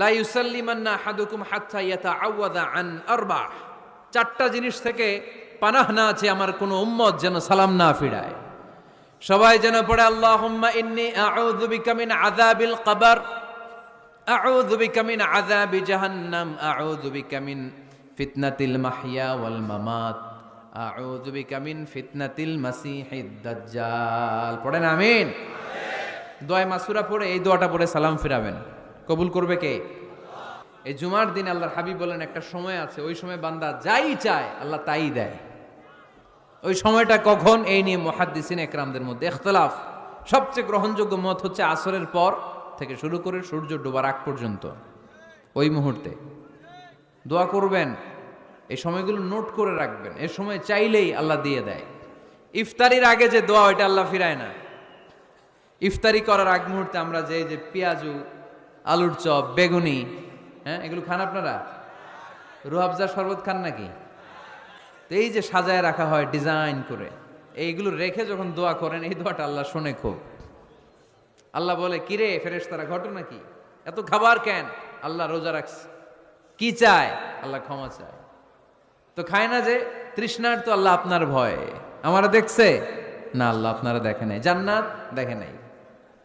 লা ইউসাল্লিমান্না আহাদুকুম হাত্তা ইয়াতাআওয়াদা আন আরবা চারটা জিনিস থেকে পানাহ না আছে আমার কোনো উম্মত যেন সালাম না ফিরায়। সবাই যেন পড়ে, আল্লাহুম্মা ইন্নী আউযু বিকা মিন আযাবিল কবর, আউযু বিকা মিন আযাবি জাহান্নাম, আউযু বিকা মিন ফিতনাতিল মাহইয়া ওয়াল মামাত, আউযু বিকা মিন ফিতনাতিল মাসিহিদ দাজ্জাল। পড়েন আমিন? দোয়া মাসুরা পড়ে এই দোয়াটা পড়ে সালাম ফিরাবেন। কবুল করবে কে? এই জুমার দিন আল্লাহর হাবিব বলেন, একটা সময় আছে, ওই সময় বান্দা যাই চায়, আল্লাহ তাই দেয়। ওই সময়টা কখন? এই নিয়ে মহাদ্দিসিন একরামদের মধ্যে ইখতলাফ সবচেয়ে গ্রহণযোগ্য মত হচ্ছে আসরের পর থেকে শুরু করে সূর্য ডোবার আগ পর্যন্ত, ওই মুহূর্তে। দোয়া করবেন, এই সময়গুলো নোট করে রাখবেন, এ সময় চাইলেই আল্লাহ দিয়ে দেয়। ইফতারির আগে যে দোয়া, ওইটা আল্লাহ ফিরায় না। ইফতারি করার আগ মুহূর্তে আমরা যে যে পেঁয়াজু আলুর চপ, বেগুনি। হ্যাঁ এগুলো খান আপনারা? রুহাবজা শরবত খান নাকি? তো এই যে সাজায় রাখা হয় ডিজাইন করে, এইগুলো রেখে যখন দোয়া করেন, এই দোয়াটা আল্লাহ শোনে খুব। আল্লাহ বলে কিরে ফেরেস তারা ঘটনা কি এত খাবার কেন? আল্লাহ রোজা রাখছে। কি চায়? আল্লাহ ক্ষমা চায়। তো খায় না যে, তৃষ্ণার তো আল্লাহ আপনার ভয়। আমারা দেখছে? না, আল্লাহ আপনারা দেখে নাই। জান্নাত দেখে নাই।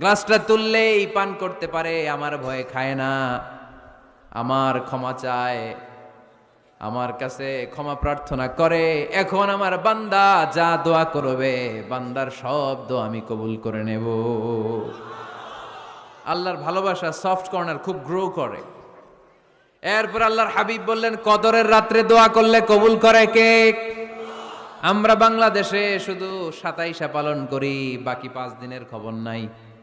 গ্লাসটা তুললেই পান করতে পারে, আমার ভয়ে খায় না। আমার ক্ষমা চায়, আমার কাছে ক্ষমা প্রার্থনা করে। এখন আমার বান্দা যা দোয়া করবে, বান্দার সব দোয়া আমি কবুল করে নেব। আল্লাহর ভালোবাসা সফট কর্নার খুব গ্রো করে। এরপর আল্লাহর হাবিব বললেন, কদরের রাত্রে দোয়া করলে কবুল করে কে? আমরা বাংলাদেশে শুধু সাতাইশা পালন করি, বাকি পাঁচ দিনের খবর নাই।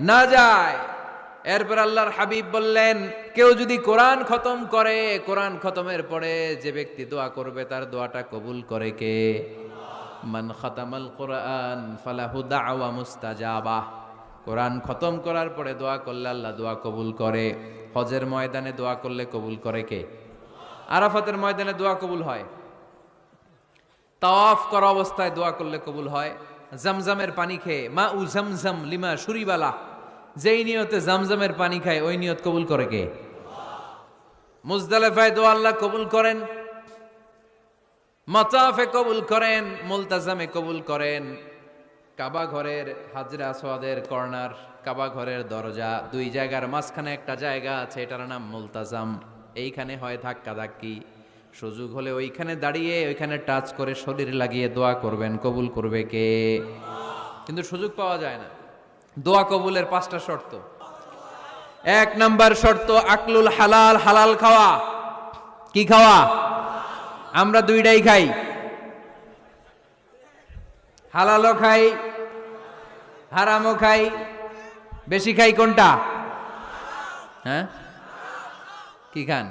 না যায়। এরপর আল্লাহর হাবিব বললেন, কেউ যদি কোরআন খতম করে, কোরআন খতমের পরে যে ব্যক্তি দোয়া করবে, তার দোয়াটা কবুল করে কে? মান খতামাল কোরআন ফালাহু দাওয়া মুস্তাজাবা। কোরআন খতম করার পরে দোয়া করলে আল্লাহ দোয়া কবুল করে। হজের ময়দানে দোয়া করলে কবুল করে কে? আরাফাতের ময়দানে দোয়া কবুল হয়? তাওয়াফ করা অবস্থায় দোয়া করলে কবুল হয়? জামজামের পানি খেয়ে মা উ জামজাম লিমা সুরিবালা। যেই নিয়তে জামজামের পানি খায়, ওই নিয়ত কবুল করে কে? মুজদালেফায় দোয়া আল্লাহ কবুল করেন, মাতাফে কবুল করেন, মুলতাজামে কবুল করেন। কাবা ঘরের হাজরা সোয়াদের কর্নার, কাবা ঘরের দরজা, দুই জায়গার মাঝখানে একটা জায়গা আছে, এটার নাম মুলতাজাম। এইখানে হয় ধাক্কা ধাক্কি সুযোগ হলে ওইখানে দাঁড়িয়ে, ওইখানে টাচ করে শরীর লাগিয়ে দোয়া করবেন, কবুল করবে কে? কিন্তু সুযোগ পাওয়া যায় না। দোয়া কবুলের পাঁচটা শর্ত। এক নাম্বার শর্ত, আকলুল হালাল হালাল খাওয়া। কি খাওয়া? আমরা দুইটাই খাই। হালালও খাই, হারামও খাই। বেশি খাই কোনটা? হ্যাঁ? কি খান?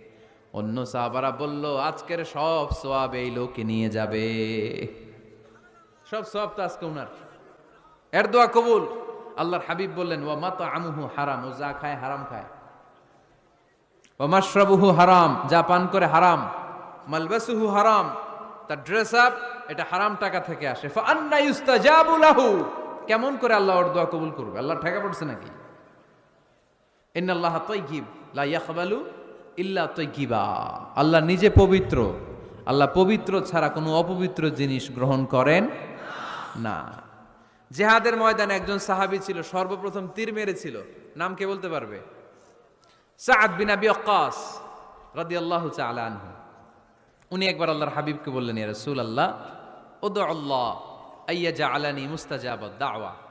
অন্য সাহাবারা বলল, আজকের সব সোয়াব এই লোকে নিয়ে যাবে। সব সোয়াব তো আজকে উনার। এর দোয়া কবুল। আল্লাহর হাবিব বললেন, ওয়া মাতা আমুহু হারাম। ও যা খায় হারাম খায়। ও মাশরাবুহু হারাম। যা পান করে হারাম। মালবাসুহু হারাম। তার ড্রেস আপ এটা হারাম টাকা থেকে আসে। ফান্না ইউস্তাজাবু লাহু। কেমন করে আল্লাহ ওর দোয়া কবুল করবে? আল্লাহ ঠেকা পড়ছে নাকি? ইন্নাল্লাহ তাইয়িব লা ইয়াকবালু ইল্লা তাইয়িবা আল্লাহ নিজে পবিত্র। আল্লাহ পবিত্র ছাড়া কোনো অপবিত্র জিনিস গ্রহণ করেন না। জেহাদের ময়দানে একজন সাহাবী ছিল, সর্বপ্রথম তীর মেরেছিল। নাম কে বলতে পারবে? সাদ বিন আবি ওয়াক্কাস রাদিয়াল্লাহু তাআলা আনহু। উনি একবার আল্লাহর হাবিবকে বললেন, ইয়া রাসূলুল্লাহ উদু আল্লাহ, আইয়া জাআলানি মুস্তাজাবাদ দাওয়া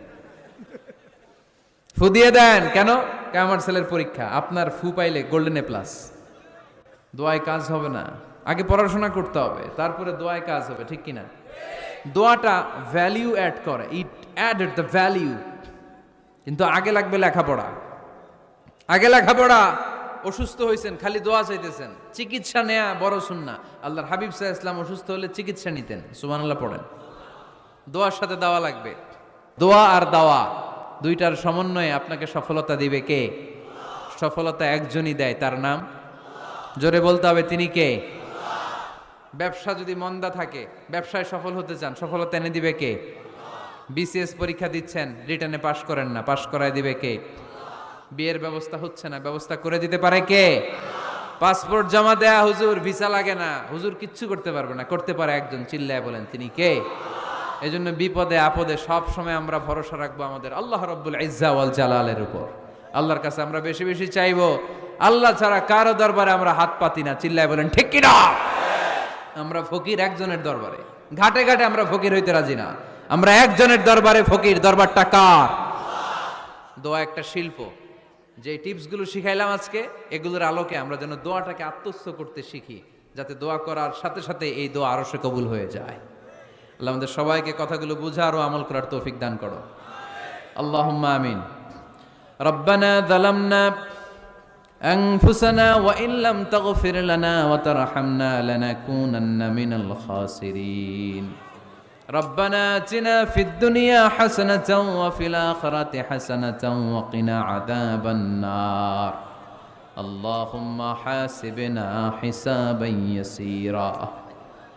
ফু দিয়ে দেন। কেন? আমার ছেলের পরীক্ষা? আপনার ফু পাইলে গোল্ডেন এ প্লাস দোয়ায় কাজ হবে না। আগে পড়াশোনা করতে হবে, তারপরে দোয়ায় কাজ হবে, ঠিক কিনা? দোয়াটা ভ্যালিউ অ্যাড করে। ইট অ্যাডেড দ্য ভ্যালিউ কিন্তু আগে লাগবে লেখাপড়া। আগে লেখাপড়া। অসুস্থ হয়েছেন খালি দোয়া চাইতেছেন। চিকিৎসা নেয়া বড় শুননা আল্লাহর হাবিব সাহা ইসলাম অসুস্থ হলে চিকিৎসা নিতেন। সুবহানাল্লাহ পড়েন। দোয়ার সাথে দাওয়া লাগবে। দোয়া আর দাওয়া। দুইটার সমন্বয়ে আপনাকে সফলতা দিবে কে? সফলতা একজনই দেয়, তার নাম? জোরে বলতে হবে, তিনি কে? ব্যবসা যদি মন্দা থাকে, ব্যবসায় সফল হতে চান, সফলতা এনে দিবে কে? বিসিএস পরীক্ষা দিচ্ছেন, রিটার্নে পাশ করেন না, পাশ করায় দিবে কে? বিয়ের ব্যবস্থা হচ্ছে না, ব্যবস্থা করে দিতে পারে কে? পাসপোর্ট জমা দেয়া হুজুর, ভিসা লাগে না, হুজুর কিচ্ছু করতে পারবে না, করতে পারে একজন, চিল্লায় বলেন, তিনি কে? এই জন্য বিপদে, আপদে সব সময় আমরা ভরসা রাখব আমাদের আল্লাহ রব্বুল ইজ্জা ওয়াল জালালের উপর। আল্লাহর কাছে আমরা বেশি বেশি চাইব, আল্লাহ ছাড়া কারও দরবারে আমরা হাত পাতি না, চিল্লায় বলেন, ঠিক কিনা আমরা ফকির একজনের দরবারে। ঘাটে ঘাটে আমরা ফকির হইতে রাজি না। আমরা একজনের দরবারে ফকির, দরবারটা কার? দোয়া একটা শিল্প। যে টিপসগুলো শিখাইলাম আজকে, এগুলোর আলোকে আমরা যেন দোয়াটাকে আত্মস্থ করতে শিখি, যাতে দোয়া করার সাথে সাথে এই দোয়া আরও সে কবুল হয়ে যায়। আল্লাহ আমাদের সবাইকে কথাগুলো বুঝার ও আমল করার তৌফিক দান করো আল্লাহুম্মা আমিন রব্বানা যালামনা أنفسنا وإن لم تغفر لنا وترحمنا لنكونن من الخاسرين ربنا آتنا في الدنيا حسنة وفي الآخرة حسنة وقنا عذاب النار اللهم حاسبنا حسابا يسيرا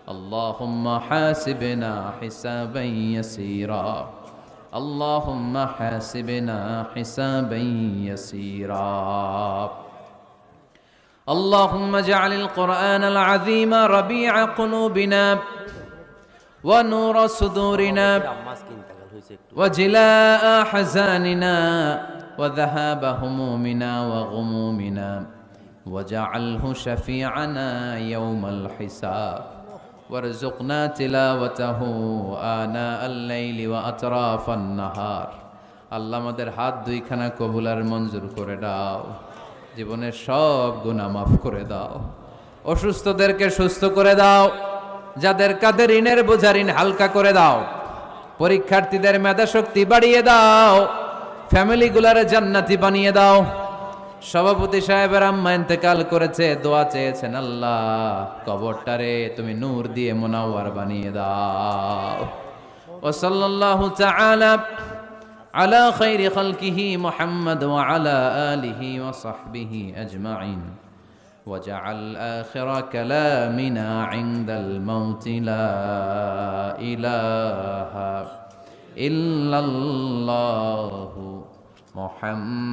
اللهم حاسبنا حسابا يسيرا. اللهم حاسبنا حسابا يسيرا. اللهم اجعل القرآن العظيم ربيع قلوبنا ونور صدورنا وجلاء حزاننا وذهاب همومنا وغمومنا. وجعله شفيعنا يوم الحساب. ওয়ারজুকনা তিলাওয়াতাহু আনা আল্লাইলি ওয়া আতরাফান আল্লাহ আমাদের হাত দুইখানা কবুলার মঞ্জুর করে দাও। জীবনের সব গুণা মাফ করে দাও। অসুস্থদেরকে সুস্থ করে দাও। যাদের কাদের ঋণের বোঝা ঋণ হালকা করে দাও। পরীক্ষার্থীদের মেধাশক্তি বাড়িয়ে দাও। ফ্যামিলিগুলারে জান্নাতি বানিয়ে দাও। সভাপতি সাহেবের আম্মা ইন্তেকাল করেছে দোয়া চেয়েছেন আল্লাহ কবরটারে তুমি নূর দিয়ে মোনাওয়ার বানিয়ে দাও ও সাল্লাল্লাহু তাআলা على خير خلقه محمد وعلى آله وصحبه أجمعين وجعل آخر كلامنا عند الموت لا إله إلا الله محمد